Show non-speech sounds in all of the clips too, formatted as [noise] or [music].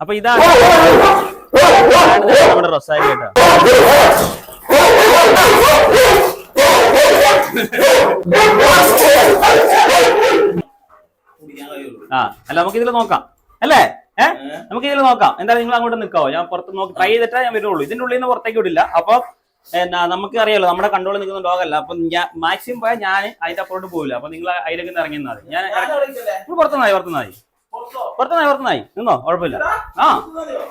അപ്പൊ ഇതാണ് നമ്മുടെ റൊസാരി കേട്ടോ ആ അല്ല നമുക്ക് ഇതിൽ നോക്കാം. അല്ലേ? ഏഹ് നമുക്ക് ഇതിൽ നോക്കാം. എന്തായാലും നിങ്ങൾ അങ്ങോട്ട് നിൽക്കാവോ ഞാൻ പുറത്ത് നോക്കി ട്രൈ ചെയ്തിട്ടേ ഞാൻ വരുള്ളൂ. ഇതിന്റെ ഉള്ളിൽ നിന്ന് പുറത്തേക്ക് വിടില്ല. അപ്പൊ നമുക്ക് അറിയാലോ നമ്മുടെ കൺട്രോളിൽ നിൽക്കുന്ന ഡോഗല്ല അപ്പൊ ഞാൻ മാക്സിമം പോയാൽ ഞാൻ അതിന്റെ അപ്പുറോട്ട് പോകില്ല അപ്പൊ നിങ്ങൾ അതിലേക്ക് ഇറങ്ങി ഞാൻ പുറത്തുനിന്നായി പുറത്തുനിന്നായി. പുറത്തുനിന്നായി പുറത്തുനായി നിന്നോ? കുഴപ്പമില്ല. ആ.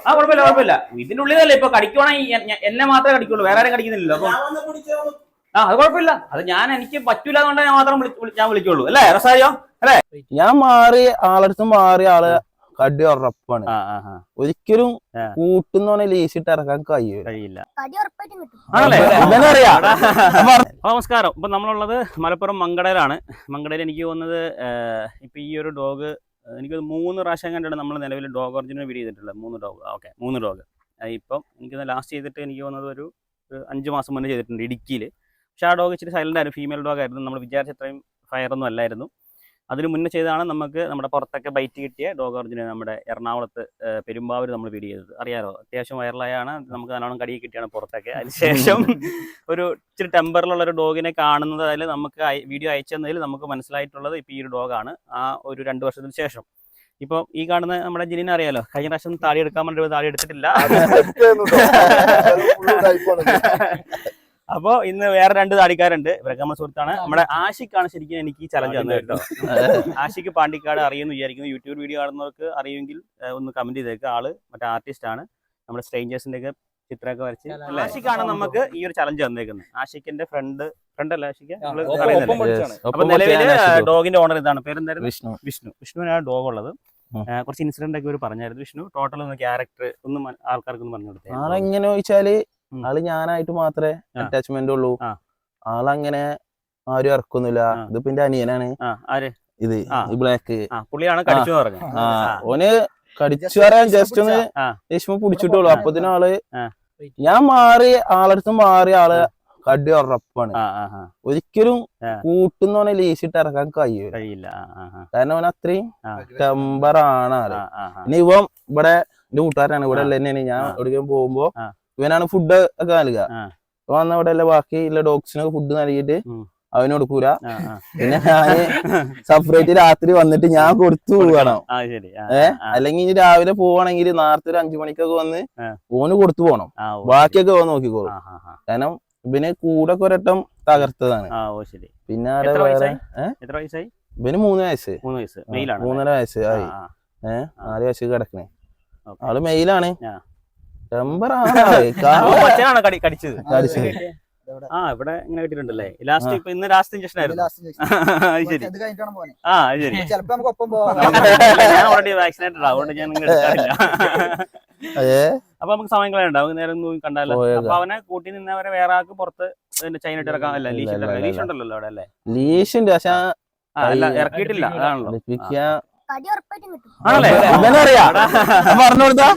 ആ കുഴപ്പമില്ല കുഴപ്പമില്ല. ഇതിന്റെ ഉള്ളിലല്ലേ ഇപ്പൊ കടിക്കുവാണെങ്കിൽ എന്നെ മാത്രമേ കടിക്കുള്ളൂ. വേറെ ആരും കടിക്കുന്നില്ലല്ലോ. അപ്പൊ ആ അത് കുഴപ്പമില്ല. അത് ഞാൻ എനിക്ക് പറ്റൂല അതുകൊണ്ട് ഞാൻ മാത്രം ഞാൻ വിളിക്കുള്ളൂ. അല്ലേ റസാരിയോ അല്ലേ? ഞാൻ മാറി ആളടുത്ത് മാറി ആൾ കടി ഉറപ്പാണ്. ആ ആ ആ. ഒരിക്കലും കൂട്ടുന്ന കൂട്ടുന്നോനെ ലീസിട്ട് ഇറക്കാൻ കഴിയൂല. കഴിയില്ല. നമസ്കാരം. ഇപ്പൊ നമ്മളുള്ളത് മലപ്പുറം മങ്കടയിലാണ്. മങ്കടയിൽ എനിക്ക് തോന്നുന്നത് ഇപ്പൊ ഈ ഒരു ഡോഗ് എനിക്ക് മൂന്ന് പ്രാവശ്യം കണ്ടാണ് നമ്മൾ നിലവിൽ ഡോഗ് ഒറിജിനൽ വീഡിയോ ചെയ്തിട്ടുള്ളത്. മൂന്ന് ഡോഗ്. ഓക്കെ. മൂന്ന് ഡോഗ്. ഇപ്പം എനിക്ക് ലാസ്റ്റ് ചെയ്തിട്ട് എനിക്ക് തോന്നുന്നത് ഒരു അഞ്ച് മാസം മുന്നേ ചെയ്തിട്ടുണ്ട് ഇടുക്കിയിൽ പക്ഷേ ആ ഡോഗ് ഇച്ചിരി സൈലന്റ് ആയിരുന്നു. ഫീമെയിൽ ഡോഗ് ആയിരുന്നു. നമ്മൾ വിചാരിച്ച അത്രയും ഫയർ ഒന്നും അല്ലായിരുന്നു. അതിന് മുന്നേ ചെയ്താണ് നമുക്ക് നമ്മുടെ പുറത്തൊക്കെ ബൈറ്റ് കിട്ടിയ ഡോഗ് ഓർജിനെ നമ്മുടെ എറണാകുളത്ത് പെരുമ്പാവൂർ നമ്മൾ വീഡിയോ ചെയ്തത്. അറിയാമോ അത്യാവശ്യം വൈറലായാണ് നമുക്ക് നല്ലോണം കടിയിൽ കിട്ടിയാണ് പുറത്തൊക്കെ. അതിനുശേഷം [laughs] ഒരു ഇച്ചിരി ടെമ്പറിലുള്ള ഒരു ഡോഗിനെ കാണുന്നത് അതിൽ നമുക്ക് വീഡിയോ അയച്ചതിൽ നമുക്ക് മനസ്സിലായിട്ടുള്ളത് ഇപ്പോൾ ഈ ഒരു ഡോഗാണ് ആ ഒരു രണ്ട് വർഷത്തിന് ശേഷം. ഇപ്പോൾ ഈ കാണുന്ന നമ്മുടെ ജിനിനെ അറിയാലോ? കഴിഞ്ഞ പ്രാവശ്യം താടി എടുക്കാൻ വേണ്ടി താടി എടുത്തിട്ടില്ല. [laughs] അപ്പോൾ ഇന്ന് വേറെ രണ്ട് താടിക്കാരുണ്ട്. ഇവരൊക്കെ നമ്മുടെ സുഹൃത്താണ്. നമ്മുടെ ആഷിക്കാണ് ശരിക്കും എനിക്ക് ഈ ചലഞ്ച് തന്നത് കേട്ടോ. ആഷിക്ക് പാണ്ടിക്കാട് അറിയുമെന്ന് വിചാരിക്കുന്നു. യൂട്യൂബ് വീഡിയോ കാണുന്നവർക്ക് അറിയുമെങ്കിൽ ഒന്ന് കമന്റ് ചെയ്തേക്ക്. ആൾ മറ്റേ ആർട്ടിസ്റ്റ് ആണ്. നമ്മുടെ സ്ട്രേഞ്ചേഴ്സിന്റെ ഒക്കെ ചിത്രമൊക്കെ വരച്ച്? ആഷിക്കാണ് നമുക്ക് ഈ ഒരു ചലഞ്ച് തന്നേക്കുന്നത്. ആഷിക്കിന്റെ ഫ്രണ്ട് ഫ്രണ്ട് അല്ല ആഷിക്ക് അപ്പൊ നിലവിൽ ഡോഗിന്റെ ഓണർ ഇതാണ്. പേരെന്തായിരുന്നു? വിഷ്ണു. വിഷ്ണു. വിഷ്ണുവിനാണ് ഡോഗ് ഉള്ളത് കുറച്ച് ഇൻസിഡന്റ് ഒക്കെ ഇവർ പറഞ്ഞായിരുന്നു. വിഷ്ണു ടോട്ടൽ ഒന്ന് ക്യാരക്ടർ ഒന്ന് ആൾക്കാർക്ക് ഒന്ന് പറഞ്ഞു കൊടുത്തേ. ആളെങ്ങനെ ചോദിച്ചാൽ. ആൾ ഞാനായിട്ട് മാത്രമേ. അറ്റാച്ച്മെന്റ് ഉള്ളൂ. ആളങ്ങനെ ആരും ഇറക്കൊന്നുമില്ല. ആ. ഇതിപ്പോ എന്റെ അനിയനാണ്. ഇത് ഈ ബ്ലാക്ക്. പുള്ളിയാണ് കടിച്ചു പറഞ്ഞു ആ ഓന് കടിച്ചു പറയാൻ ജസ്റ്റ് ഒന്ന്. രശ്മ പിടിച്ചിട്ടുള്ളൂ അപ്പത്തിന് ആൾ ഞാൻ മാറി ആളടുത്ത് മാറി ആൾ കടി ഉറപ്പാണ്. ഒരിക്കലും കൂട്ടുന്നവനെ ലീസിട്ട് ഇറക്കാൻ കഴിയൂല. കഴിയില്ല. കാരണം അവൻ അത്രയും. ടെമ്പറാണ് ആൾ. ഇനി ഇവൻ ഇവിടെ എന്റെ കൂട്ടുകാരനാണ്. ഇവിടെ തന്നെയാണ് ഞാൻ എവിടെയും എവിടേക്കും പോകുമ്പോ. ഇവനാണ് ഫുഡ് ഒക്കെ നൽകുക. അപ്പൊ വന്ന അവിടെ അല്ല ബാക്കി ഉള്ള ഡോഗ്സിനൊക്കെ ഫുഡ് നൽകിയിട്ട്. അവന് കൊടുക്കൂല. പിന്നെ ഞാൻ സെപ്പറേറ്റ് രാത്രി വന്നിട്ട് ഞാൻ കൊടുത്തു പോകണം ഏഹ് അല്ലെങ്കിൽ ഇനി രാവിലെ പോവാണെങ്കിൽ നേരത്തെ ഒരു അഞ്ചു മണിക്കൊക്കെ വന്ന്. ഓന് കൊടുത്തു ഓ ബാക്കിയൊക്കെ ഓൻ നോക്കിക്കോളും. കാരണം ഇവന് കൂടെ ഒരട്ടം തകർത്തതാണ്. പിന്നെ ഇവന് മൂന്ന് വയസ്സ്. മൂന്ന് വയസ്സ്. മൂന്നര വയസ്സ് ആയി. ഏഹ് നാല് വയസ്സ് കിടക്കണേ. അവൾ മെയിലാണ്. ടെമ്പറാണ് [laughs] ആ, കടിച്ചത്. കടിച്ചത്. ഇവിടെ ഇങ്ങനെ കിട്ടിയിട്ടുണ്ടല്ലേ? ലാസ്റ്റ് ഇപ്പൊ ഇന്ന് ലാസ്റ്റ് ഇഞ്ചക്ഷൻ ആയിരുന്നു. [laughs] അത് ശരി. ആ അത് ശരി. ചിലപ്പോ നമുക്ക് ഒപ്പം പോവാം. ഞാൻ ഓൾറെഡി വാക്സിനേറ്റഡ് അതുകൊണ്ട് ഞാൻ എടുക്കാറില്ല. [laughs] അപ്പൊ നമുക്ക് സമയം കളയണ്ട. നമുക്ക് നേരെ നോക്കി കണ്ടാലോ. അപ്പൊ അവനെ കൂട്ടി നിന്നവരെ വേറെ ആൾക്ക് പുറത്ത് ചൈന ഇട്ട് ഇറക്കാൻ അല്ല ലീഷ് ഉണ്ടല്ലോ അവിടെ അല്ലേ? ലീഷുണ്ട് പക്ഷെ അല്ല ഇറക്കിയിട്ടില്ല. അതാണല്ലോ. കടി കിട്ടും. ആണല്ലേ? ഇവനറിയാ പറഞ്ഞു കൊടുത്താ?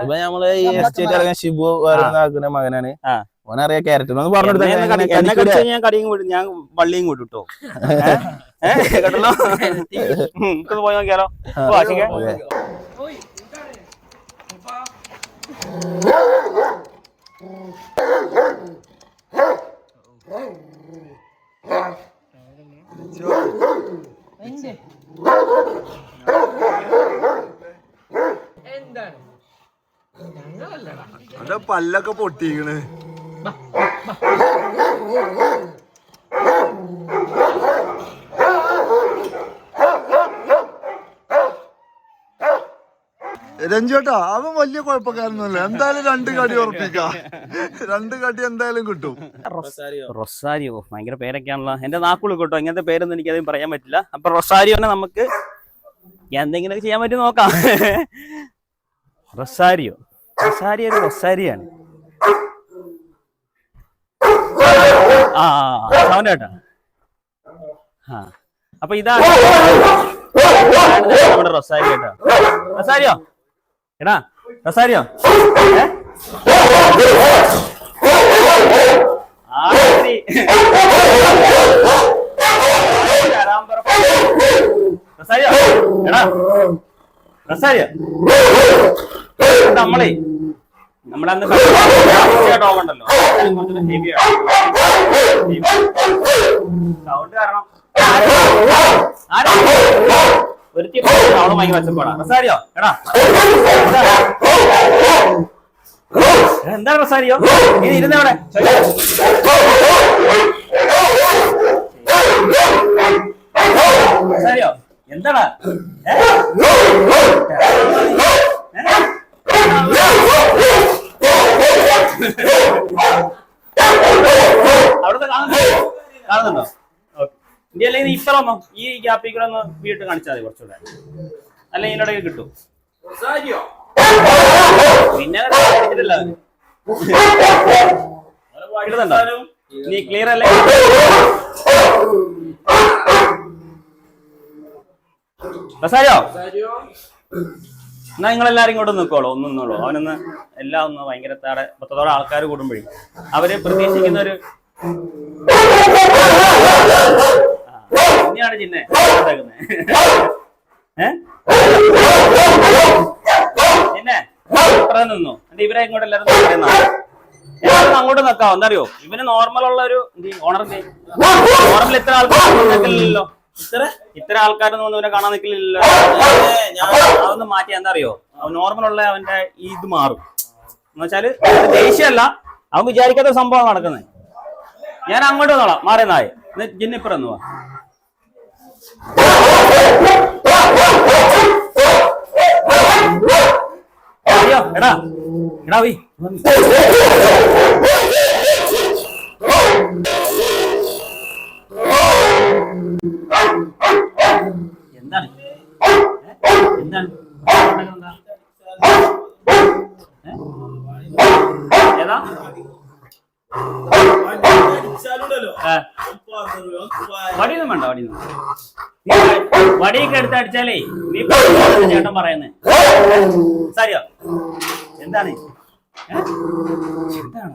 ഇപ്പൊ നമ്മൾ ഈ എസ്റ്റേറ്റ് ഇറങ്ങിയ ഷിബു ആക്കുന്ന മകനാണ്. ഓനറിയാ ക്യാരക്ടർ ഒന്ന് പറഞ്ഞു കടി- കൊടുത്താ കടിച്ചാൽ ഞാൻ കടിയും കൊടുക്കും ഞാൻ വള്ളിയും കൊടുട്ടോ കേട്ടല്ലോ ഉം, നമുക്കൊന്ന് പോയി നോക്കിയാലോ? ഓ, എന്താണ്? അന്റെ പല്ലൊക്കെ പൊട്ടിക്കണ്. രഞ്ജോട്ടാ അവൻ വലിയ കുഴപ്പക്കാരനല്ല എന്തായാലും രണ്ട് കടി ഉറപ്പിക്കാം. രണ്ട് കടി എന്തായാലും കിട്ടും. റൊസാരിയോ. ഭയങ്കര പേരൊക്കെയാണല്ലോ. എന്റെ നാക്കുള്ളു കേട്ടോ. ഇങ്ങനത്തെ പേരൊന്നും എനിക്ക് അധികം പറയാൻ പറ്റില്ല. അപ്പൊ റൊസാരിയോനെ നമുക്ക് എന്തെങ്കിലും ചെയ്യാൻ പറ്റും നോക്കാം. റൊസാരിയോ. റൊസാരിയോ ഒരു റൊസാരിയാണ്. ആ സൗണ്ട് കേട്ടോ ആ അപ്പൊ ഇതാണ് ഇതാണ് നമ്മുടെ റൊസാരിയോ കേട്ടോ. റൊസാരിയോ. എടാ റൊസാരിയോ? റസാരിയോ എടാ. റസാരിയോ. നമ്മളെ. നമ്മളന്ന് ഹെവി സൗണ്ട് കാരണം. ആരാ? ഒരുത്തി അവൾ ഭയങ്കര വെച്ചപ്പാടാ റസാരിയോ എടാ. എന്താ റസാരിയോ? ഇത് ഇരുന്നവിടെ റസാരിയോ എന്താണ്? അവിടുത്തെ കാണുന്നുണ്ടോ? കാണുന്നുണ്ടോ? ഇനി അല്ലെങ്കിൽ ഇപ്പറൊന്നോ ഈ ഗ്യാപ്പിൽ കൂടെ ഒന്ന് വീട്ട് കാണിച്ചാൽ മതി കുറച്ചുകൂടെ. അല്ലെങ്കിൽ ഇതിനിടയിൽ കിട്ടും. പിന്നെ? നീ ക്ലിയർ അല്ലേ? റസാരിയോ? എന്നാ നിങ്ങൾ എല്ലാരും ഇങ്ങോട്ട് നിൽക്കോളൂ ഒന്ന് നിന്നോളൂ. അവനൊന്ന് എല്ലാം ഒന്ന് ഭയങ്കര താടെ പത്തോളം ആൾക്കാർ കൂടുമ്പോഴേ. അവർ പ്രതീക്ഷിക്കുന്ന ഒരു ഇനിയാണ് ചിന്നെ ചിന്നെ അത്ര ഇത്ര നിന്നു. എന്നിട്ട് ഇവരെ ഇങ്ങോട്ട് എല്ലാവരും നോക്കുന്ന അങ്ങോട്ട് നിക്കാം എന്താറിയോ ഇവന് നോർമൽ ഉള്ള ഒരു ഓണർ നോർമൽ ഇത്ര ആൾക്കാർ നിൽക്കില്ലല്ലോ ഇത്ര? ആൾക്കാരൊന്നും ഒന്നും ഇവനെ കാണാൻ നിൽക്കില്ലല്ലോ ഞാൻ അതൊന്നും മാറ്റി എന്താ അറിയോ നോർമൽ ഉള്ള അവന്റെ ഈ ഇത് മാറും. എന്ന് വെച്ചാൽ അല്ല ദേഷ്യമല്ല. അവൻ വിചാരിക്കാത്ത സംഭവം നടക്കുന്നത്. ഞാൻ അങ്ങോട്ട് വന്നോളാം. മാറിയെന്നായി നായ. ജിന്നിപ്പുറം എന്ന് എടാ എടാ വി എന്താണ് എന്താണ്? ഏതാ. വടിയൊന്നും വേണ്ട വടിയൊന്നും വടിയൊക്കെ എടുത്ത് അടിച്ചാലേ നീ ചേട്ടൻ പറയുന്നേ. സാരിയോ? എന്താണ്? എന്താണ്? എന്താണ്?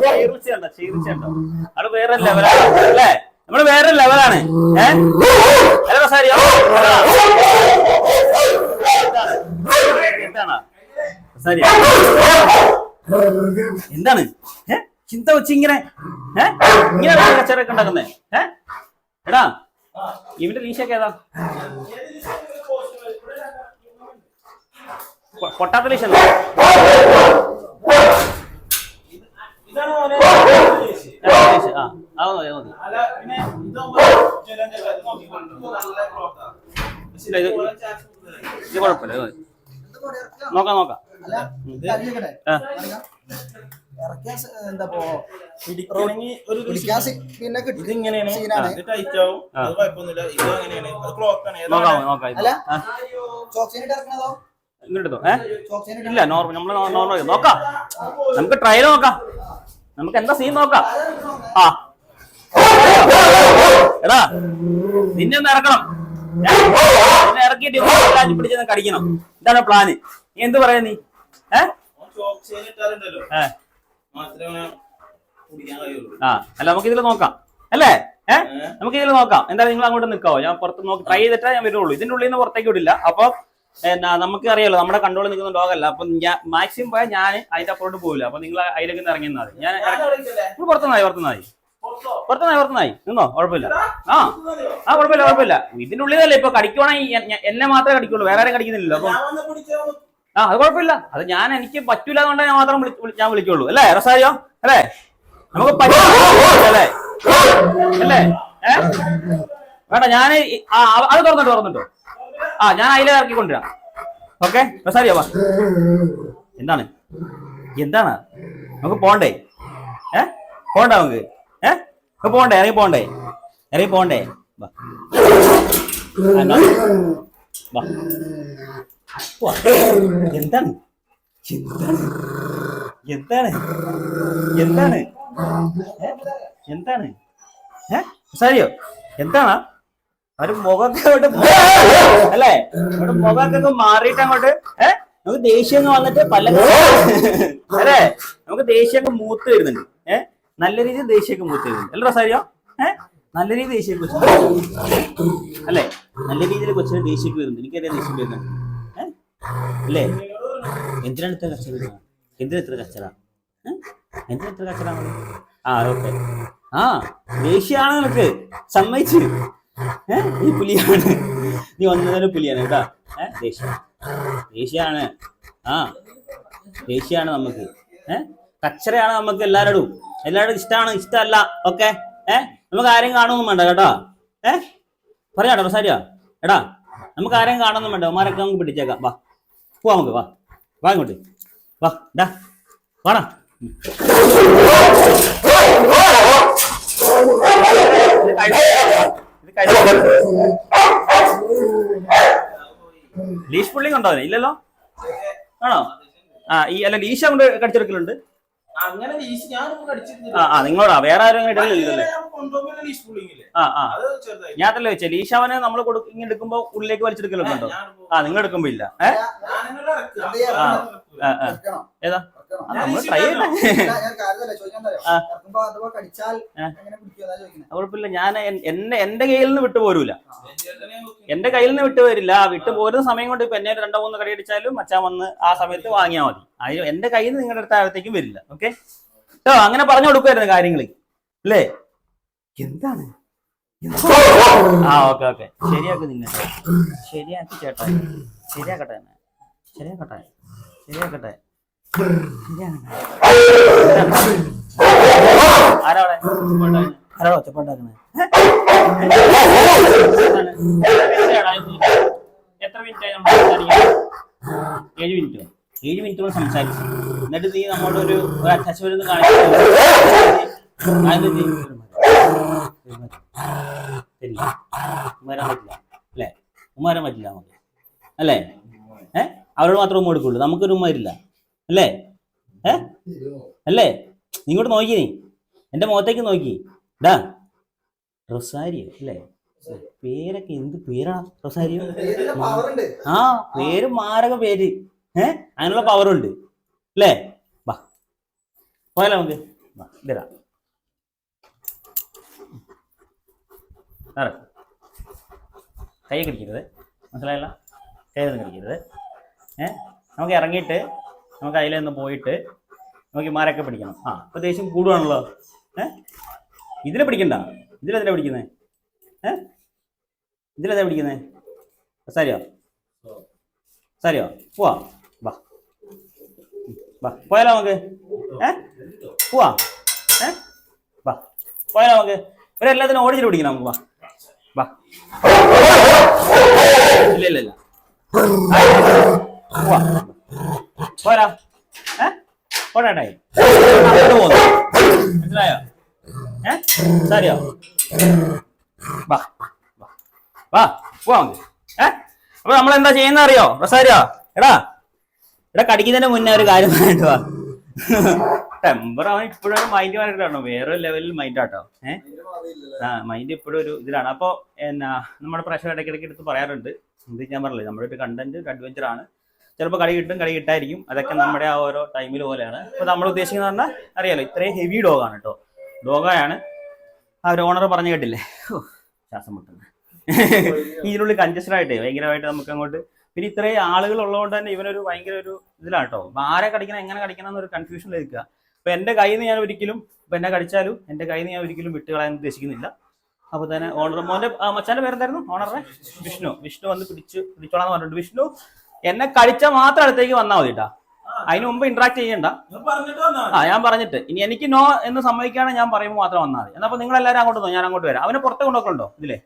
ചീർച്ചയുണ്ടോ ചീർച്ചയുണ്ടോ അത് വേറെ ലെവലാണ് അല്ലേ? നമ്മൾ വേറെ ലെവലാണ് ഏഹ് അല്ല സാരിയോ? എന്താണ്? സാരി എന്താണ്? ഏ? ചിന്ത വെച്ച് ഇങ്ങനെ ഏഹ് ഇങ്ങനെ കച്ചറൊക്കെ ഉണ്ടാക്കുന്നേ ഏഹ് എടാ ഇവന്റെ റീഷൊക്കെ ഏതാ? പൊട്ടാത്ത ലീശ ഉണ്ടോ? ആ, അത് മതി മതി. ഇത് കുഴപ്പമില്ല ഇത് മതി. നോക്കാം നോക്കാം. നോക്കാം? നോക്കാം ഏഹ് ഇങ്ങോട്ട് എടുത്തോ. ഏ? ചോക്സിനിട്ട് ഇല്ല നോർമൽ നമ്മൾ നോർമൽ നോക്കാം. നമുക്ക് ട്രയൽ നോക്കാം. നമുക്ക് എന്താ സീൻ നോക്കാം. ആ. എടാ നിന്നെ ഒന്ന് ഇറക്കണം? നിന്നെ ഇറക്കിയിട്ട് പിടിച്ചെന്ന് കടിക്കണം. ഇതാണ് പ്ലാന് നീ എന്ത് പറയാ നീ? ഏഹ് ആ അല്ല നമുക്ക് ഇതിൽ നോക്കാം. അല്ലേ? ഏഹ് നമുക്ക് ഇതിൽ നോക്കാം. എന്തായാലും നിങ്ങൾ അങ്ങോട്ട് നിൽക്കാവോ ഞാൻ പുറത്ത് നോക്കി ട്രൈ ചെയ്തിട്ടേ ഞാൻ വരുള്ളൂ. ഇതിന്റെ ഉള്ളിൽ നിന്ന് പുറത്തേക്ക് വിടില്ല. അപ്പൊ നമുക്ക് അറിയാലോ നമ്മുടെ കൺട്രോളിൽ നിൽക്കുന്ന ഡോഗല്ല അപ്പൊ മാക്സിമം പോയാൽ ഞാൻ അതിന്റെ അപ്പുറത്ത് പോകില്ല അപ്പൊ നിങ്ങൾ അതിലേക്ക് ഇറങ്ങി നിന്നാൽ ഞാൻ പുറത്തുനിന്നായി പുറത്തുനിന്നായി. പുറത്തുനിന്നായി പുറത്തുനിന്നായി. നിന്നോ? കുഴപ്പമില്ല. ആ. ആ കുഴപ്പമില്ല കുഴപ്പമില്ല. ഇതിന്റെ ഉള്ളിലല്ലേ ഇപ്പൊ കടിക്കുവാണെങ്കിൽ എന്നെ മാത്രമേ കടിക്കുള്ളൂ. വേറെ ആരും കടിക്കുന്നില്ലല്ലോ അപ്പൊ ആ അത് കുഴപ്പമില്ല. അത് ഞാൻ എനിക്ക് പറ്റൂല അതുകൊണ്ട് ഞാൻ മാത്രം ഞാൻ വിളിക്കുള്ളൂ. അല്ലേ റസാരിയോ? അല്ലേ? നമുക്ക് പറ്റില്ല അല്ലേ? ഏ? വേണ്ട ഞാൻ അത് തുറന്നിട്ടോ തുറന്നിട്ടോ. ആ ഞാൻ അതിലെ ഇറക്കി കൊണ്ടുവരാം. ഓക്കെ റസാരിയോ വാ. എന്താണ്? എന്താണ്? നമുക്ക് പോണ്ടേ? ഏ? പോണ്ട നമുക്ക്. ഏ? നമുക്ക് പോണ്ടേ? ഇറങ്ങി പോണ്ടേ? ഇറങ്ങി പോണ്ടേ. എന്താണ്? എന്താണ്? എന്താണ്? എന്താണ്? എന്താണ്? സാരിയോ എന്താണ്? ഒരു മുഖമൊക്കെ അങ്ങോട്ട് അല്ലേ? മുഖമൊക്കെ മാറിയിട്ട് അങ്ങോട്ട് ഏ? നമുക്ക് ദേഷ്യം എന്ന് വന്നിട്ട് പല അല്ലേ? നമുക്ക് ദേഷ്യമൊക്കെ മൂത്ത് വരുന്നുണ്ട് നല്ല രീതിയിൽ ദേഷ്യമൊക്കെ മൂത്ത് വരുന്നുണ്ട്. അല്ലേ റസാരിയോ? നല്ല രീതിയിൽ ദേഷ്യം കൊച്ചു അല്ലേ? നല്ല രീതിയിൽ കൊച്ചിന് ദേഷ്യമൊക്കെ വരുന്നുണ്ട്. എനിക്കറിയാം ദേഷ്യം വരുന്നുണ്ട് അല്ലേ? എന്തിനാണ് ഇത്ര കച്ചറ എന്തിനാ ഇത്ര കച്ചറ? എന്തിനാ ഇത്ര കച്ചറ ആ ഓക്കെ. ആ ദേഷ്യമാണ് നിനക്ക്? സമ്മതിച്ച്. നീ പുലിയാണ്. നീ ഒന്നര പുലിയാണ് കേട്ടാ. ഏഹ് ദേഷ്യം. ദേഷ്യാണ്. ആ. ദേഷ്യാണ് നമുക്ക്. ഏഹ് കച്ചറയാണ് നമുക്ക് എല്ലാവരോടും എല്ലാവരോടും ഇഷ്ടമാണ് ഇഷ്ടമല്ല ഓക്കെ ഏഹ് നമുക്ക് ആരെയും കാണുമൊന്നും വേണ്ട കേട്ടോ. ഏഹ് പറയാട്ടോ റസാരിയോ എടാ നമുക്ക് ആരെയും കാണുമൊന്നും വേണ്ട. ഉമാരൊക്കെ നമുക്ക് പിടിച്ചേക്കാം. വാ. പോവാ നമുക്ക് വാ. വാ ഇങ്ങോട്ട്. വാ ഡാ. വാടാ. ലീഷ് പുള്ളിങ് ഉണ്ടോ ഇല്ലല്ലോ? ആണോ? ആ ഈ അല്ല ലീഷ് കൊണ്ട് കടിച്ചെടുക്കലുണ്ട്. ആ ആ നിങ്ങളോടാ വേറെ ആരും അങ്ങനെ ഇടലില്ലല്ലേ ഞാൻ അതല്ലേ വെച്ചേ ലീഷാവനെ നമ്മൾ ഇങ്ങനെ എടുക്കുമ്പോ ഉള്ളിലേക്ക് വലിച്ചെടുക്കലൊക്കെ ഉണ്ടോ ആ നിങ്ങൾ എടുക്കുമ്പോ ഇല്ല. ഏതാ? നമ്മൾ ട്രൈ ചെയ്യട്ടെ. കുഴപ്പമില്ല. ഞാൻ എന്നെ എന്റെ കയ്യിൽ നിന്ന് വിട്ടു പോരൂല. എന്റെ കയ്യിൽ നിന്ന് വിട്ടു വരില്ല. ആ വിട്ടു പോരുന്ന സമയം കൊണ്ട് ഇപ്പൊ എന്നെ രണ്ടോ മൂന്ന് കടി അടിച്ചാലും മച്ചാൻ വന്ന് ആ സമയത്ത് വാങ്ങിയാൽ മതി. അതിന് എന്റെ കയ്യിൽ നിന്ന് നിങ്ങളുടെ അടുത്ത ആഴത്തേക്കും വരില്ല. ഓക്കെ? കേട്ടോ അങ്ങനെ പറഞ്ഞു കൊടുക്കുമായിരുന്നു കാര്യങ്ങൾ അല്ലേ? എന്താണ്? ആ ഓക്കെ ഓക്കെ. ശരിയാക്ക് നിന്നെ. ശരിയാക്കി ചേട്ടാ ശരിയാക്കട്ടെ എന്നെ. ശരിയാക്കട്ടെ ശരിയാക്കട്ടെ. ശരിയാക്കട്ടെ. ആരാ ഒച്ചപ്പാണ്ടാക്കുന്നത് എത്ര മിനിറ്റായി നമ്മൾ സംസാരിക്കുന്നത് ഏഴ് മിനിറ്റോ ഏഴ് സംസാരിച്ചു എന്നിട്ട് നീ നമ്മളോട് ഒരു അറ്റാച്ച്മെന്റ് കാണിച്ചു ഉമ്മാരാൻ പറ്റില്ല അല്ലേ ഉമ്മാരാൻ പറ്റില്ല നമുക്ക്. അല്ലേ? അവരോട് മാത്രമേ ഉമ്മ എടുക്കുള്ളൂ. നമുക്കൊരു ഉമ്മ അല്ലേ? ഏ? അല്ലേ? നിങ്ങോട്ട് ഇങ്ങോട്ട് നോക്കി നീ. എന്റെ മുഖത്തേക്ക് നോക്കി. ഡാ റൊസാരിയോ അല്ലേ? പേരൊക്കെ എന്ത് പേരാ റൊസാരിയോ. ആ പേര് മാരക പേര്. ഏ? അങ്ങനെയുള്ള പവറുണ്ട്. അല്ലേ? വാ. പോയാലോ നമുക്ക്? വാ ഇതരാ കൈ കടിക്കരുത് മനസ്സിലായല്ല? കൈ ഒന്നും കടിക്കരുത് ഏ? നമുക്ക് ഇറങ്ങിയിട്ട് നമുക്ക് അതിലൊന്ന് പോയിട്ട് നമുക്ക് മാരൊക്കെ പിടിക്കണം. ആ അപ്പോൾ ദേഷ്യം കൂടുവാണല്ലോ. ഏ? ഇതിലെ പിടിക്കണ്ട. ഇതിലെന്തിനാ പിടിക്കുന്നത് ഏ? ഇതിലെന്താ പിടിക്കുന്നത് സാരിയോ? സാരിയോ? പോവാ. വാ. വാ. പോയാലോ നമുക്ക്? ഏ? പോവാ. ഏ? വാ. പോയാലോ നമുക്ക്? ഒരു എല്ലാത്തിനും ഓടിച്ചിട്ട് പിടിക്കണം നമുക്ക്. വാ. വാ. ഇല്ല ഇല്ല ഇല്ല. പോരാ. ഏ? പോരാട്ടായി അങ്ങോട്ട് പോന്നു മനസ്സിലായോ സരിയോ വാ വാ അപ്പൊ നമ്മൾ എന്താ ചെയ്യുന്ന അറിയോ? റസാരിയോ? എടാ എടാ കടിക്കുന്നതിന്റെ മുന്നേ ഒരു കാര്യം പറഞ്ഞിട്ട് വാ. ടെമ്പർ അവൻ ഇപ്പോഴും മൈൻഡ് പറഞ്ഞിട്ടാണോ വേറെ ലെവലിൽ മൈൻഡ് ആട്ടോ. ഏഹ് ആ മൈൻഡ് ഇപ്പോഴും ഒരു ഇതിലാണ്. അപ്പോൾ എന്നാ നമ്മുടെ പ്രശ്നം ഇടയ്ക്കിടയ്ക്ക് എടുത്ത് പറയാറുണ്ട്. ഇത് ഞാൻ പറഞ്ഞില്ലേ നമ്മുടെ ഒരു കണ്ടന്റ് ഒരു അഡ്വഞ്ചർ ആണ്. ചിലപ്പോൾ കടി കിട്ടും കടി കിട്ടായിരിക്കും അതൊക്കെ നമ്മുടെ ആ ഓരോ ടൈമിൽ പോലെയാണ്. അപ്പോൾ നമ്മൾ ഉദ്ദേശിക്കുന്നത് പറഞ്ഞാൽ അറിയാലോ ഇത്രയും ഹെവി ഡോഗാണ് കേട്ടോ ഡോഗായാണ് ആ ഒരു ഓണർ പറഞ്ഞു കേട്ടില്ലേ? ഓ ശ്വാസം മുട്ടുന്നത് ഇതിനുള്ളിൽ കൺജസ്റ്റഡ് ആയിട്ടേ ഭയങ്കരമായിട്ട് നമുക്ക് അങ്ങോട്ട് പിന്നെ ഇത്രയും ആളുകൾ ഉള്ളതുകൊണ്ട് തന്നെ ഇവനൊരു ഭയങ്കര ഒരു ഇതിലാണ് കേട്ടോ അപ്പൊ ആരെ കടിക്കണം എങ്ങനെ കടിക്കണം എന്നൊരു കൺഫ്യൂഷൻ ഇരിക്കുക അപ്പൊ എന്റെ കയ്യിൽ നിന്ന് ഞാൻ ഒരിക്കലും ഇപ്പൊ എന്നെ കടിച്ചാലും എന്റെ കയ്യിൽ നിന്ന് ഞാൻ ഒരിക്കലും വിട്ട് കളയാൻ ഉദ്ദേശിക്കുന്നില്ല. അപ്പൊ തന്നെ ഓണർ മോന്റെ ആ, മച്ചാന്റെ പേരെന്തായിരുന്നു? ഓണറെ വിഷ്ണു. വിഷ്ണു വന്ന് പിടിച്ച് പിടിച്ചോളാന്ന് പറഞ്ഞിട്ടുണ്ട്. വിഷ്ണു എന്നെ കഴിച്ച മാത്രം അടുത്തേക്ക് വന്നാൽ മതി കേട്ടാ അതിന് മുമ്പ് ഇന്ററാക്ട് ചെയ്യണ്ട. ആ ഞാൻ പറഞ്ഞിട്ട്. ഇനി എനിക്ക് നോ എന്ന് സമ്മതിക്കുകയാണെങ്കിൽ ഞാൻ പറയുമ്പോൾ മാത്രം വന്നാൽ മതി. എന്നപ്പോ നിങ്ങൾ എല്ലാവരും അങ്ങോട്ട് പോകും ഞാൻ അങ്ങോട്ട് വരാം. അവനെ പുറത്ത് കൊണ്ടുപോക്കണ്ടോ ഇതിലെ.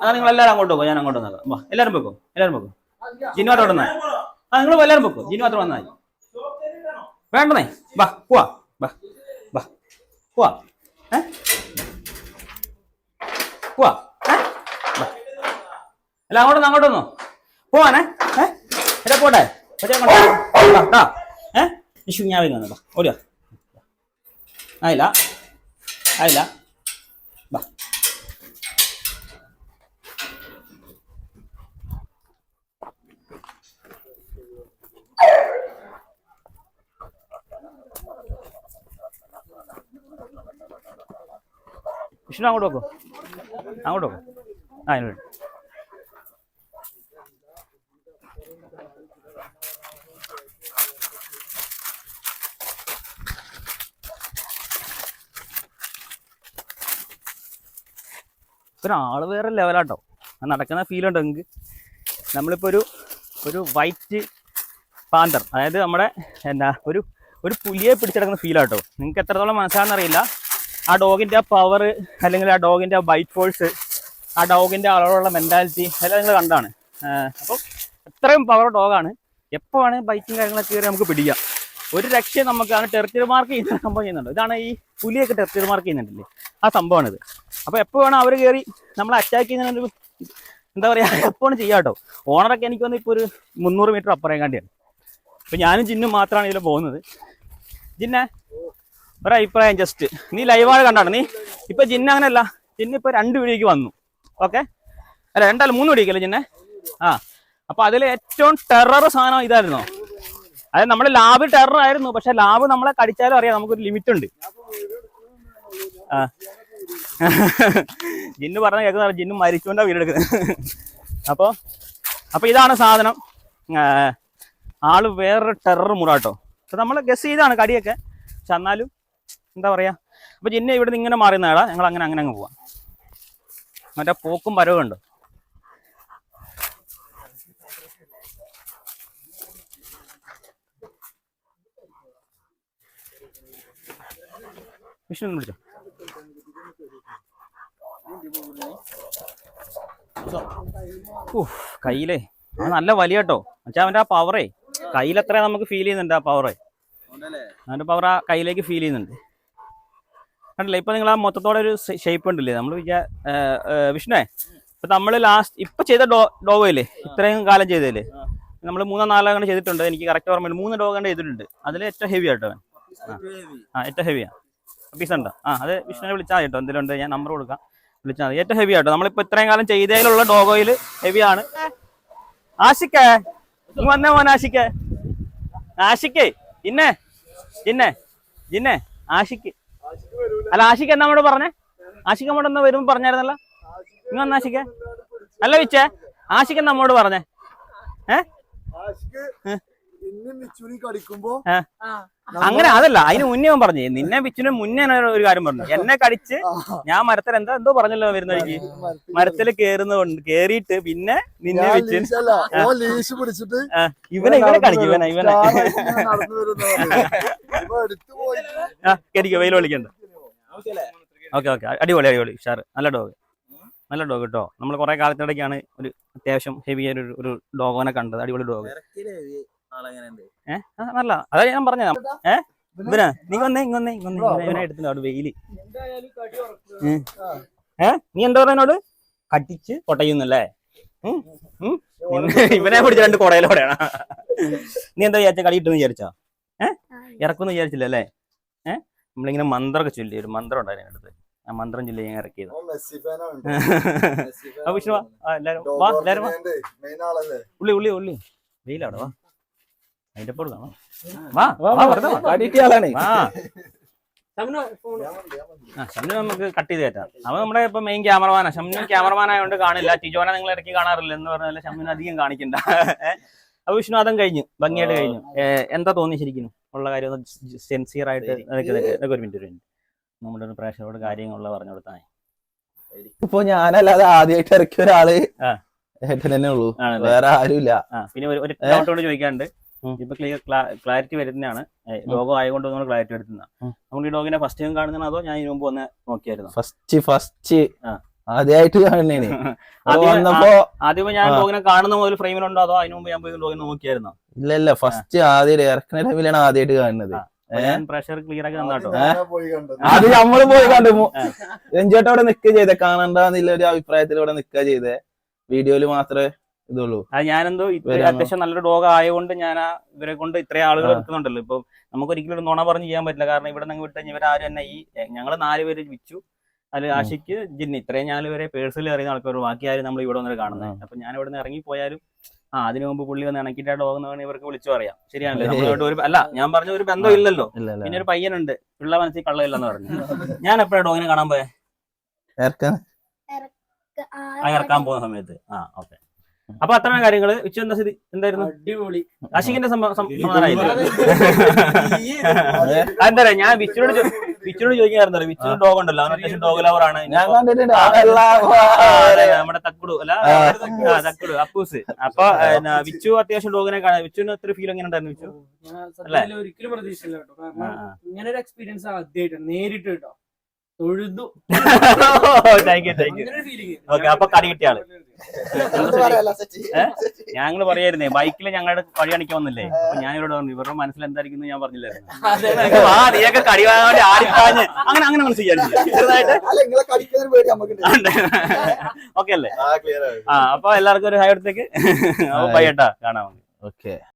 അതാ നിങ്ങൾ എല്ലാവരും അങ്ങോട്ട് പോകും ഞാൻ അങ്ങോട്ട് വന്നത് എല്ലാവരും വെക്കും എല്ലാവരും വെക്കും ജിനു മാത്രം ഞാൻ ആ നിങ്ങൾ എല്ലാവരും വെക്കും ജിനു മാത്രം വന്നാൽ വേണ്ടേ വാ പോവാ. വാ വാ പോവാ. ഏ? പോവാ. അല്ല അങ്ങോട്ട് അങ്ങോട്ടൊന്നോ പോവാനേ. ഏ? എടാ പോട്ടെ. ഞാൻ വന്നു വാ. ഓടിയോ? ആയില്ല. ആയില്ല. വിഷ്ണു അങ്ങോട്ട് വെക്കോ അങ്ങോട്ട് വെക്കോ ആ അതിനോട് ആൾ വേറെ ലെവലാട്ടോ ആ നടക്കുന്ന ഫീൽ ഉണ്ട് നിങ്ങൾക്ക് നമ്മളിപ്പോൾ ഒരു ഒരു വൈറ്റ് പാന്തർ അതായത് നമ്മുടെ എന്താ ഒരു ഒരു പുലിയെ പിടിച്ചെടുക്കുന്ന ഫീലാട്ടോ നിങ്ങൾക്ക് എത്രത്തോളം മനസ്സിലാണെന്നറിയില്ല ആ ഡോഗിന്റെ ആ പവർ അല്ലെങ്കിൽ ആ ഡോഗിന്റെ ആ ബൈറ്റ് ഫോഴ്സ് ആ ഡോഗിന്റെ ആളോടുള്ള മെന്റാലിറ്റി എല്ലാം നിങ്ങൾ കണ്ടാണ് അപ്പോൾ അത്രയും പവർ ഡോഗാണ് എപ്പോൾ വേണമെങ്കിൽ ബൈറ്റും കാര്യങ്ങളൊക്കെ കയറി നമുക്ക് പിടിക്കാം. ഒരു രക്ഷയും നമുക്ക് ആണ് ടെറിറ്ററി മാർക്ക് ചെയ്യുന്ന സംഭവം ചെയ്യുന്നുണ്ട്. ഇതാണ് ഈ പുലിയൊക്കെ ടെറിറ്ററി മാർക്ക് ചെയ്യുന്നുണ്ടല്ലേ? ആ സംഭവമാണിത്. അപ്പോൾ എപ്പോ വേണം അവർ കയറി നമ്മളെ അറ്റാക്ക് ചെയ്യുന്നതിനൊരു എന്താ പറയുക എപ്പോഴും ചെയ്യാം കേട്ടോ. ഓണറൊക്കെ എനിക്ക് വന്ന് ഇപ്പോൾ ഒരു മുന്നൂറ് മീറ്റർ അപ്പുറം കണ്ടിയാണ് അപ്പോൾ ഞാനും ജിന്നും മാത്രമാണ് ഇതിൽ പോകുന്നത്. ജിന്നെ ഒരഭിപ്രായം ജസ്റ്റ് നീ ലൈവാണ് കണ്ടാണ്. നീ ഇപ്പൊ ജിന്ന അങ്ങനെയല്ല. ജിന്ന ഇപ്പൊ രണ്ട് വീടിക്ക് വന്നു. ഓക്കെ അല്ല രണ്ടല്ല മൂന്ന് വീടിക്കല്ലേ ജിന്നെ? ആ. അപ്പൊ അതിൽ ഏറ്റവും ടെറർ സാധനം ഇതായിരുന്നോ. അതായത് നമ്മുടെ ലാബ് ടെറർ ആയിരുന്നു. പക്ഷെ ലാബ് നമ്മളെ കടിച്ചാലും അറിയാം നമുക്കൊരു ലിമിറ്റ് ഉണ്ട്. ആ. ജിന്ന് പറഞ്ഞ കേൾക്കുന്ന ജിന്ന് മരിച്ചുകൊണ്ടാ വീടെടുക്കുന്നത് അപ്പോൾ അപ്പൊ ഇതാണ് സാധനം. ആൾ വേറൊരു ടെറർ മുറാട്ടോ അപ്പൊ നമ്മൾ ഗസ് ചെയ്താണ് കടിയൊക്കെ. പക്ഷെ എന്നാലും എന്താ പറയാ? അപ്പൊ ജിന്നെ ഇവിടെ നിന്ന് ഇങ്ങനെ മാറുന്നതാടാ ഞങ്ങൾ അങ്ങനെ അങ്ങനെ അങ്ങ് പോവാം. മറ്റേ പോക്കും വരവും ഉണ്ട്. വിഷ്ണു വിളിച്ചോ? കയ്യിലേ. നല്ല വലിയ കേട്ടോ. മച്ചാ അവന്റെ ആ പവറേ കയ്യിലത്ര നമുക്ക് ഫീൽ ചെയ്യുന്നുണ്ട് ആ പവറേ അവന്റെ പവർ ആ കയ്യിലേക്ക് ഫീൽ ചെയ്യുന്നുണ്ട്. കണ്ടല്ലേ ഇപ്പൊ നിങ്ങൾ ആ മൊത്തത്തോടെ ഒരു ഷേപ്പ് ഉണ്ടല്ലേ? നമ്മൾ വിചാ വിഷ്ണുവേ ഇപ്പൊ നമ്മൾ ലാസ്റ്റ് ഇപ്പൊ ചെയ്ത ഡോ ഡോവല്ലേ ഇത്രയും കാലം ചെയ്തല്ലേ നമ്മൾ മൂന്നോ നാലോ കണ്ട് ചെയ്തിട്ടുണ്ട്. എനിക്ക് കറക്റ്റ് ഓർമ്മയില്ല മൂന്ന് ഡോ കണ്ട് ചെയ്തിട്ടുണ്ട്. അതിൽ ഏറ്റവും ഹെവി ആട്ടോ ആ ഏറ്റവും ഹെവിയാ പീസ് ഉണ്ടോ? ആ അത് വിഷ്ണുവിനെ വിളിച്ചാൽ കേട്ടോ. എന്തെങ്കിലും ഉണ്ട് ഞാൻ നമ്പർ കൊടുക്കാം. വിളിച്ചാൽ മതി. ഏറ്റവും ഹെവി ആട്ടോ. നമ്മളിപ്പോ ഇത്രയും കാലം ചെയ്തതിലുള്ള ഡോഗോയിൽ ഹെവിയാണ് ആണ്. ആഷിക്കേ ഇങ്ങ് വന്നേ മോൻ ആഷിക്കേ ആഷിക്കേ ഇന്നെ ഇന്നെ ജിന്നെ ആഷിക്ക് അല്ല ആഷിക്ക് എന്നാ നമ്മോട് പറഞ്ഞേ? ആഷിക്ക് നമ്മോട് എന്നാ വരുമ്പോ പറഞ്ഞായിരുന്നല്ലോ. ഇങ്ങ് വന്ന ആശിക്കേ. അല്ല വിച്ചേ ആഷിക്ക് നമ്മോട് പറഞ്ഞേ? ഏ? അങ്ങനെ അതല്ല. അതിന് മുന്നേ ഞാൻ പറഞ്ഞു. നിന്നെ വിച്ചിന് മുന്നേ ഒരു കാര്യം പറഞ്ഞു. എന്നെ കടിച്ച് ഞാൻ മരത്തിൽ എന്താ എന്തോ പറഞ്ഞല്ലോ വരുന്ന വഴിക്ക് മരത്തിൽ കേറുന്നതുകൊണ്ട് കേറിയിട്ട് പിന്നെ നിന്നെ ലീശ് പിടിച്ചിട്ട് ഇവനെ ഇവനെ കടിക്കും. ഇവനെ ഇവനെ. കടിക്കോ. വെയിൽ വിളിക്കണ്ട ഓക്കെ ഓക്കെ. അടിപൊളി അടിപൊളി. ഷാർ നല്ല ഡോഗ്. നല്ല ഡോഗ് കേട്ടോ. നമ്മൾ കുറെ കാലത്തിനിടയ്ക്കാണ് ഒരു അത്യാവശ്യം ഹെവി ആയ ഒരു ഡോഗോനെ കണ്ടത്. അടിപൊളി ഡോഗ്. ഏഹ് നല്ല. അതാ ഞാൻ പറഞ്ഞ ഏ? ഇവനാ നീ വന്നേ ഇങ്ങ വന്നേ ഇങ്ങ് വന്നേ. ഇവനെ- അവിടെ വെയിൽ. ഉം. ഏ? നീ എന്താ പറഞ്ഞോട് കട്ടിച്ച് കൊട്ടയുന്നല്ലേ ഉം? ഉം? നിന്നെ- ഇവനെ പിടിച്ച രണ്ട് കൊടയിലോടെയാണ്. നീ എന്താ വിചാരിച്ച കളി കിട്ടുമെന്ന് വിചാരിച്ചോ? ഇറക്കുമെന്ന് വിചാരിച്ചില്ല അല്ലേ? ഏഹ് നമ്മളിങ്ങനെ മന്ത്രമൊക്കെ ചൊല്ലി ഒരു മന്ത്രം ഉണ്ടായിരുന്നു അടുത്ത് ആ മന്ത്രം ചൊല്ലി ഞാൻ ഇറക്കിയത് വിഷ്ണു വാ. എല്ലാരും വാ എല്ലാരും ഉള്ളി ഉള്ളി ഉള്ളി. വെയിലാടോ വാ. അതിന്റെ കാണാം വാ. വാ വെറുതെ ഷംനു നമുക്ക് കട്ട് ചെയ്ത് കയറ്റാം അവൻ നമ്മുടെ ഇപ്പൊ മെയിൻ ക്യാമറമാനാ ഷംനു ക്യാമറമാൻ ആയതുകൊണ്ട് കാണില്ല. ടിജോനെ നിങ്ങൾ ഇടയ്ക്ക് കാണാറില്ല എന്ന് പറഞ്ഞാൽ ഷംനു അധികം കാണിക്കണ്ട. അപ്പൊ വിഷ്ണു അതും കഴിഞ്ഞു. ഭംഗിയായിട്ട് കഴിഞ്ഞു. എന്താ തോന്നി ശരിക്കും? ഉള്ള കാര്യം ഒന്ന് സെൻസിയർ ആയിട്ട് ഒരു മിനിറ്റ് ഒരു മിനിറ്റ് നമ്മുടെ ഒരു പ്രേക്ഷകരോട് കാര്യങ്ങളുള്ള പറഞ്ഞു കൊടുത്താൽ ഇപ്പൊ ഞാനല്ലാതെ ആദ്യമായിട്ട് ഇറക്കിയ ഒരാൾ തന്നെ ഉള്ളൂ. വേറെ ആരുമില്ല. പിന്നെ ഒരു ഒരു ഡൗട്ട് കൊണ്ട് ചോദിക്കാണ്ട്. ഇപ്പൊ ക്ലിയർ ക്ലാരിറ്റി വരുന്നതാണ്. ലോഗോ ആയതുകൊണ്ട് നമ്മൾ ക്ലാരിറ്റി ഉം. നമ്മൾ ഈ ഡോഗിനെ ഫസ്റ്റ് ടൈം കാണുന്നതാണോ അതോ ഞാൻ ഇതിനു മുമ്പ് വന്ന് നോക്കിയായിരുന്നു? First first. ആദ്യമായിട്ട് [laughs] ആദ്യം- ആദ്യമേ ഞാൻ ലോഗിനെ ഡോഗിനെ കാണുന്ന മുതൽ ഫ്രെയിമിലുണ്ടോ അതോ അതിനു മുമ്പ് ഞാൻ പോയി ഡോഗിനെ നോക്കിയായിരുന്നു? ഇല്ല ഇല്ല. ഫസ്റ്റ് ആദ്യം ഇറക്കുന്ന ടൈമിലാണ് ആദ്യമായിട്ട് കാണുന്നത്. പ്രഷർ ക്ലിയർ ആക്കി തന്നാട്ടോ അത് നമ്മൾ പോയി കണ്ടു. രഞ്ജേട്ട അവിടെ നിക്കുക ചെയ്തേ. കാണണ്ടെന്നുള്ള ഒരു അഭിപ്രായത്തിൽ ഇവിടെ നിക്കുക ചെയ്തേ. വീഡിയോയിൽ മാത്രമേ ഇതുള്ളൂ. അത് ഞാനെന്തോ? അത്യാവശ്യം നല്ലൊരു ഡോഗ് ആയതുകൊണ്ട് ഞാൻ ആ ഇവരെ കൊണ്ട് ഇത്രയും ആളുകൾ. എടുക്കുന്നുണ്ടല്ലോ. ഇപ്പൊ നമുക്ക് ഒരിക്കലും ഒരു നുണ പറഞ്ഞ് ചെയ്യാൻ പറ്റില്ല. കാരണം ഇവിടെ നിങ്ങൾ വിട്ട് കഴിഞ്ഞാൽ ഇവരാരും തന്നെ ഈ ഞങ്ങൾ നാലുപേര് വിച്ചു അതിൽ ആശിക്ക് ആഷിക്ക് ജിന്നി. ഇത്രയും നാല് ഇവരെ പേഴ്സണലി അറിയുന്ന ആൾക്കാർ ബാക്കി ആരും നമ്മൾ ഇവിടെ വന്നിട്ട് കാണുന്നത്. അപ്പൊ ഞാൻ ഇവിടെ നിന്ന് ഇറങ്ങി പോയാലും ആ അതിനു മുമ്പ് പുള്ളി വന്ന് ഇണക്കിയിട്ട് ഡോഗ് എന്ന് പറഞ്ഞാൽ ഇവർക്ക് വിളിച്ചു പറയാം. ശരിയാണല്ലോ? നമ്മളോട് ഒരു അല്ല ഞാൻ പറഞ്ഞ ഒരു ബന്ധം ഇല്ലല്ലോ. ഇല്ല പിന്നെ ഒരു പയ്യനുണ്ട്. പിള്ള മനസ്സിൽ കള്ളയില്ലെന്ന് പറഞ്ഞു. ഞാൻ എപ്പോഴാണ് ഡോഗിനെ കാണാൻ പോയെ? ഇറക്കാൻ പോകുന്ന സമയത്ത്. ആ ഓക്കെ. അപ്പൊ അത്ര കാര്യങ്ങൾ. ഉച്ച എന്താ സ്ഥിതി? എന്തായിരുന്നു? അടിപൊളി. ആഷിഖിന്റെ എന്താ ഞാൻ വിച്ചുനോട് വിച്ചിനോട് ചോദിക്കാറുണ്ടല്ലോ വിച്ചു ഡോഗ് ഉണ്ടല്ലോ. അവൻ അത്യാവശ്യം ഡോഗ് ലവർ ആണ്. നമ്മുടെ തക്കുടു. അല്ല തക്കുടു. അപ്പൂസ്. അപ്പൊ വിച്ചു അത്യാവശ്യം ഡോഗിനെ കാണാൻ വിച്ചുവിന് അത്ര ഫീൽ എങ്ങനെ ഉണ്ടായിരുന്നു വിച്ചു? ഒരിക്കലും പ്രതീക്ഷിച്ചില്ല കേട്ടോ. കാരണം ഇങ്ങനെ ഒരു എക്സ്പീരിയൻസ് ആദ്യമായിട്ടാണ് നേരിട്ട് കേട്ടോ. തൊഴുതു. Thank you thank you okay അപ്പൊ കടി കിട്ടിയ ആൾ. ഞങ്ങൾ പറയായിരുന്നേ ബൈക്കിൽ ഞങ്ങളുടെ കടി കാണിക്കാൻ വന്നില്ലേ? അപ്പൊ ഞാൻ ഇവരോട് പറഞ്ഞു ഇവരുടെ മനസ്സിൽ എന്തായിരിക്കും ഞാൻ പറഞ്ഞില്ലായിരുന്നു. ആ നീയൊക്കെ കടി വാങ്ങാൻ വേണ്ടി ആടിപ്പാഞ്ഞ്. അങ്ങനെ അങ്ങനെ ചെറുതായിട്ട്? ഓക്കെ അല്ലേ? ആ അപ്പൊ എല്ലാവർക്കും ഒരു ഹൈ എടുത്തേക്ക് അപ്പൊ ബൈ ഏട്ടാ കാണാം. ഓക്കെ